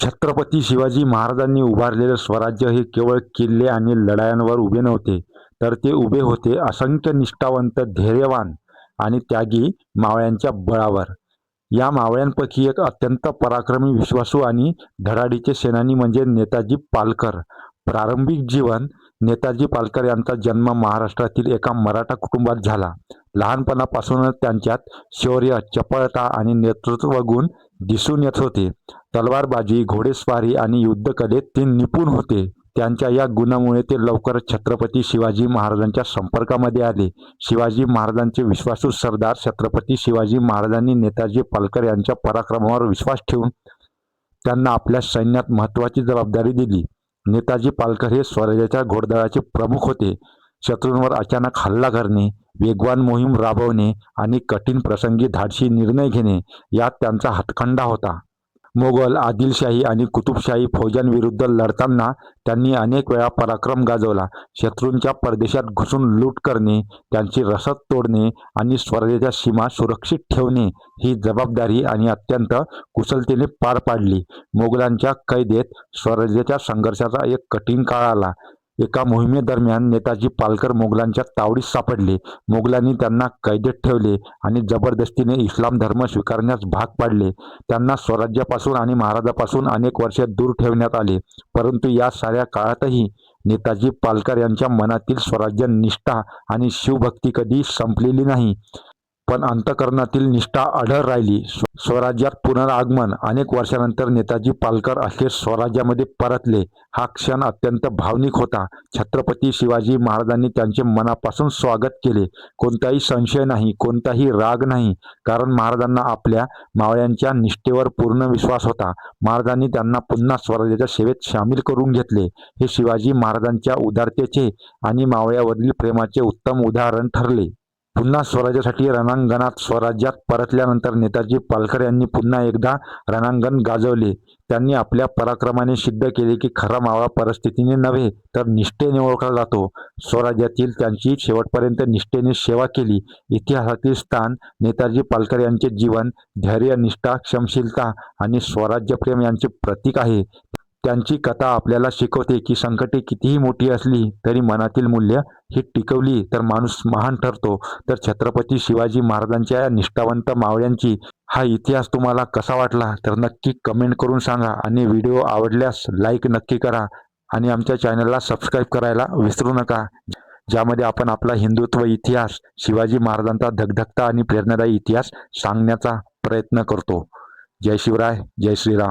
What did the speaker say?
छत्रपती शिवाजी महाराजांनी उभारलेले स्वराज्य हे केवळ किल्ले आणि लढायांवर उभे नव्हते तर ते उभे होते असंख्य निष्ठावंत धैर्यवान आणि त्यागी मावळ्यांच्या बळावर. या मावळ्यांपैकी एक अत्यंत पराक्रमी विश्वासू आणि धडाडीचे सेनानी म्हणजे नेताजी पालकर. प्रारंभिक जीवन नेताजी पालकर यांचा जन्म महाराष्ट्रातील एका मराठा कुटुंबात झाला. लहानपणापासूनच त्यांच्यात शौर्य चपळता आणि नेतृत्व गुण दिसून येत होते. तलवारबाजी घोडेस्वारी आणि युद्धकलेत ते निपुण होते. त्यांच्या या गुणामुळे ते लवकर छत्रपती शिवाजी महाराजांच्या संपर्कामध्ये आले. शिवाजी महाराजांचे विश्वासू सरदार छत्रपती शिवाजी महाराजांनी नेताजी पालकर यांच्या पराक्रमावर विश्वास ठेवून त्यांना आपल्या सैन्यात महत्त्वाची जबाबदारी दिली. नेताजी पालकर हे स्वराज्याच्या घोडदळाचे प्रमुख होते. शत्रूंवर अचानक हल्ला करणे वेगवान मोहीम राबवणे आणि कठीण प्रसंगी धाडशी निर्णय घेणे यात त्यांचा हातखंडा होता. मोगल आदिलशाही आणि कुतुबशाही फौजांविरुद्ध लढताना त्यांनी अनेक वेळा पराक्रम गाजवला. शत्रूंच्या परदेशात घुसून लूट करणे त्यांची रसद तोडणे आणि स्वराज्याच्या सीमा सुरक्षित ठेवणे ही जबाबदारी आणि अत्यंत कुशलतेने पार पाडली. मोगलांच्या कैदेत स्वराज्याच्या संघर्षाचा एक कठीण काळ आला. एका मोहिमेदरम्यान नेताजी पालकर मोगलांच्या तावडीत सापडले. मोगलांनी त्यांना कैदेत ठेवले आणि जबरदस्तीने इस्लाम धर्म स्वीकारण्यास भाग पाडले. त्यांना स्वराज्यापासून आणि महाराजापासून अनेक वर्षे दूर ठेवण्यात आले. परंतु या साऱ्या काळातही नेताजी पालकर यांच्या मनातील स्वराज्य निष्ठा आणि शिवभक्ती कधी संपलेली नाही. पण अंतकरणातील निष्ठा आढळ राहिली. स्व- स्वराज्यात पुनरागमन अनेक वर्षानंतर नेताजी पालकर अखेर स्वराज्यामध्ये परतले. हा क्षण अत्यंत भावनिक होता. छत्रपती शिवाजी महाराजांनी त्यांचे मनापासून स्वागत केले. कोणताही संशय नाही कोणताही राग नाही कारण महाराजांना आपल्या मावळ्यांच्या निष्ठेवर पूर्ण विश्वास होता. महाराजांनी त्यांना पुन्हा स्वराज्याच्या सेवेत सामील करून घेतले. हे शिवाजी महाराजांच्या उदारतेचे आणि मावळ्यावरील प्रेमाचे उत्तम उदाहरण ठरले. पुन्हा स्वराज्यासाठी रणांगणात स्वराज्यात परतल्यानंतर नेताजी पालकर यांनी पुन्हा एकदा रणांगण गाजवले. त्यांनी आपल्या पराक्रमाने सिद्ध केले की खरा मावळा परिस्थितीने नव्हे तर निष्ठेने ओळखला जातो. स्वराज्यातील त्यांची शेवटपर्यंत निष्ठेने सेवा केली. इतिहासातील स्थान नेताजी पालकर यांचे जीवन धैर्य निष्ठा क्षमशीलता आणि स्वराज्यप्रेम यांचे प्रतीक आहे. त्यांची कथा आपल्याला शिकवते की संकटे कितीही मोठी असली तरी मनातील मूल्य ही टिकवली तर माणूस महान ठरतो. तर छत्रपती शिवाजी महाराजांच्या या निष्ठावंत मावळ्यांची हा इतिहास तुम्हाला कसा वाटला? तर नक्की कमेंट करून सांगा आणि व्हिडिओ आवडल्यास लाईक नक्की करा आणि आमच्या चॅनलला सबस्क्राईब करायला विसरू नका. ज्यामध्ये आपण आपला हिंदुत्व इतिहास शिवाजी महाराजांचा धगधगता आणि प्रेरणादायी इतिहास सांगण्याचा प्रयत्न करतो. जय शिवराय जय श्रीराम.